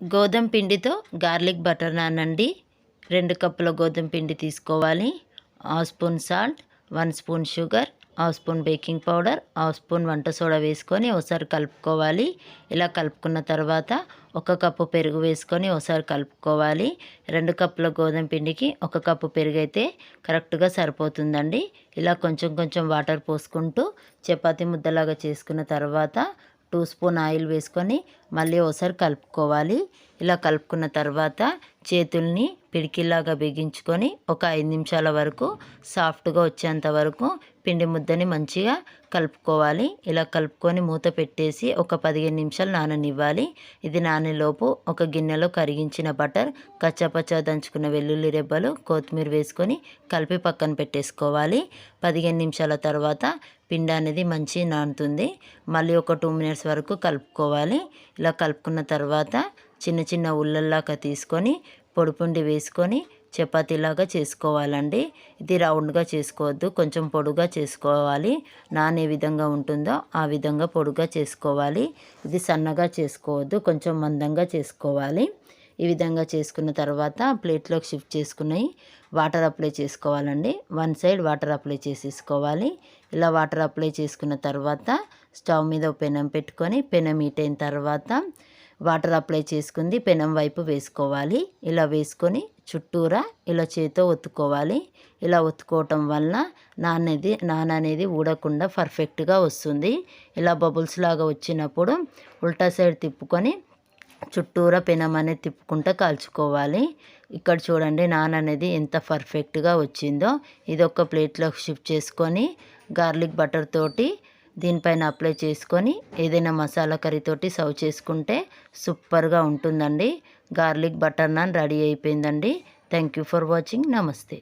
గోధుమ పిండితో garlic butter non అండి రెండు కప్పుల గోధుమ పిండి తీసుకోవాలి. Half spoon salt one spoon sugar half spoon baking powder half spoon వంట సోడా వేసుకొని ఒకసారి కలుపుకోవాలి. ఇలా కలుపుకున్న తర్వాత ఒక కప్పు పెరుగు వేసుకొని ఒకసారి కలుపుకోవాలి. రెండు కప్పుల గోధుమ పిండికి ఒక కప్పు పెరుగు అయితే కరెక్ట్గా సరిపోతుందండి. ఇలా కొంచెం కొంచెం వాటర్ పోసుకుంటూ చపాతి ముద్దలాగా చేసుకున్న తర్వాత టూ స్పూన్ ఆయిల్ వేసుకొని మళ్ళీ ఒకసారి కలుపుకోవాలి. ఇలా కలుపుకున్న తర్వాత చేతుల్ని పిడికిల్లాగా బిగించుకొని ఒక ఐదు నిమిషాల వరకు సాఫ్ట్గా వచ్చేంత వరకు పిండి ముద్దని మంచిగా కలుపుకోవాలి. ఇలా కలుపుకొని మూత పెట్టేసి ఒక పదిహేను నిమిషాలు నాననివ్వాలి. ఇది నానేలోపు ఒక గిన్నెలో కరిగించిన బటర్ కచ్చాపచ్చా దంచుకున్న వెల్లుల్లి రెబ్బలు కొత్తిమీర వేసుకొని కలిపి పక్కన పెట్టేసుకోవాలి. పదిహేను నిమిషాల తర్వాత పిండి అనేది మంచి నానుతుంది. మళ్ళీ ఒక టూ మినిట్స్ వరకు కలుపుకోవాలి. ఇలా కలుపుకున్న తర్వాత చిన్న చిన్న ఉల్లల్లాగా తీసుకొని పొడిపిండి వేసుకొని చపాతీలాగా చేసుకోవాలండి. ఇది రౌండ్గా చేసుకోవద్దు కొంచెం పొడుగా చేసుకోవాలి. నాన్ ఏ విధంగా ఉంటుందో ఆ విధంగా పొడుగా చేసుకోవాలి. ఇది సన్నగా చేసుకోవద్దు కొంచెం మందంగా చేసుకోవాలి. ఈ విధంగా చేసుకున్న తర్వాత ప్లేట్లోకి షిఫ్ట్ చేసుకుని వాటర్ అప్లై చేసుకోవాలండి. వన్ సైడ్ వాటర్ అప్లై చేసేసుకోవాలి. ఇలా వాటర్ అప్లై చేసుకున్న తర్వాత స్టవ్ మీద పెనం పెట్టుకొని పెనం హీట్ అయిన తర్వాత వాటర్ అప్లై చేసుకుంది పెనం వైపు వేసుకోవాలి. ఇలా వేసుకొని చుట్టూరా ఇలా చేతితో ఒత్తుకోవాలి. ఇలా ఒత్తుకోవటం వలన నానేది నాన్ అనేది ఊడకుండా పర్ఫెక్ట్గా వస్తుంది. ఇలా బబుల్స్ లాగా వచ్చినప్పుడు ఉల్టా సైడ్ తిప్పుకొని చుట్టూరా పెనం అనేది తిప్పుకుంటూ కాల్చుకోవాలి. ఇక్కడ చూడండి నాన్ అనేది ఎంత పర్ఫెక్ట్గా వచ్చిందో. ఇది ఒక ప్లేట్లోకి షిఫ్ట్ చేసుకొని గార్లిక్ బటర్ తోటి దీనిపైన అప్లై చేసుకొని ఏదైనా మసాలా కర్రీతోటి సర్వ్ చేసుకుంటే సూపర్గా ఉంటుందండి. గార్లిక్ బటర్ నాన్ రెడీ అయిపోయిందండి. థ్యాంక్ యూ ఫర్ వాచింగ్ నమస్తే